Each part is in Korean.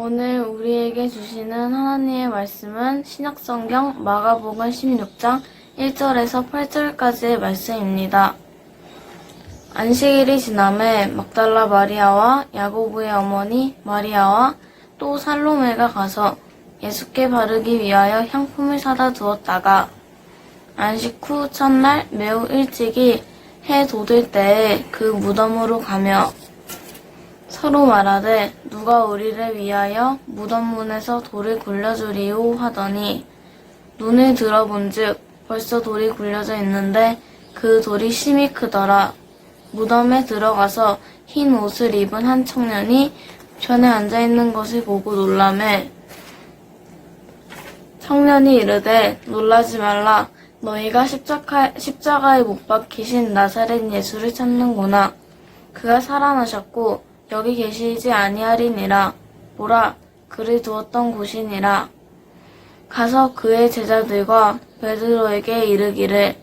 오늘 우리에게 주시는 하나님의 말씀은 신약성경 마가복음 16장 1절에서 8절까지의 말씀입니다. 안식일이 지남에 막달라 마리아와 야고보의 어머니 마리아와 또 살로메가 가서 예수께 바르기 위하여 향품을 사다 두었다가 안식 후 첫날 매우 일찍이 해 돋을 때에 그 무덤으로 가며 서로 말하되 누가 우리를 위하여 무덤 문에서 돌을 굴려주리오 하더니 눈을 들어본즉 벌써 돌이 굴려져 있는데 그 돌이 심히 크더라. 무덤에 들어가서 흰 옷을 입은 한 청년이 편에 앉아 있는 것을 보고 놀라매 청년이 이르되 놀라지 말라. 너희가 십자가, 십자가에 못 박히신 나사렛 예수를 찾는구나. 그가 살아나셨고 여기 계시지 아니하리니라. 보라 그를 두었던 곳이니라. 가서 그의 제자들과 베드로에게 이르기를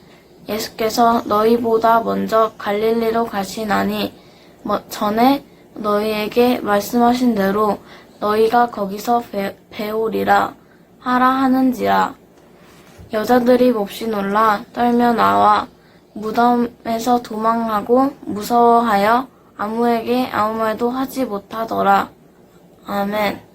예수께서 너희보다 먼저 갈릴리로 가시나니 뭐- 전에 너희에게 말씀하신 대로 너희가 거기서 배, 배우리라 하라 하는지라. 여자들이 몹시 놀라 떨며 나와 무덤에서 도망하고 무서워하여 아무에게 아무 말도 하지 못하더라. 아멘.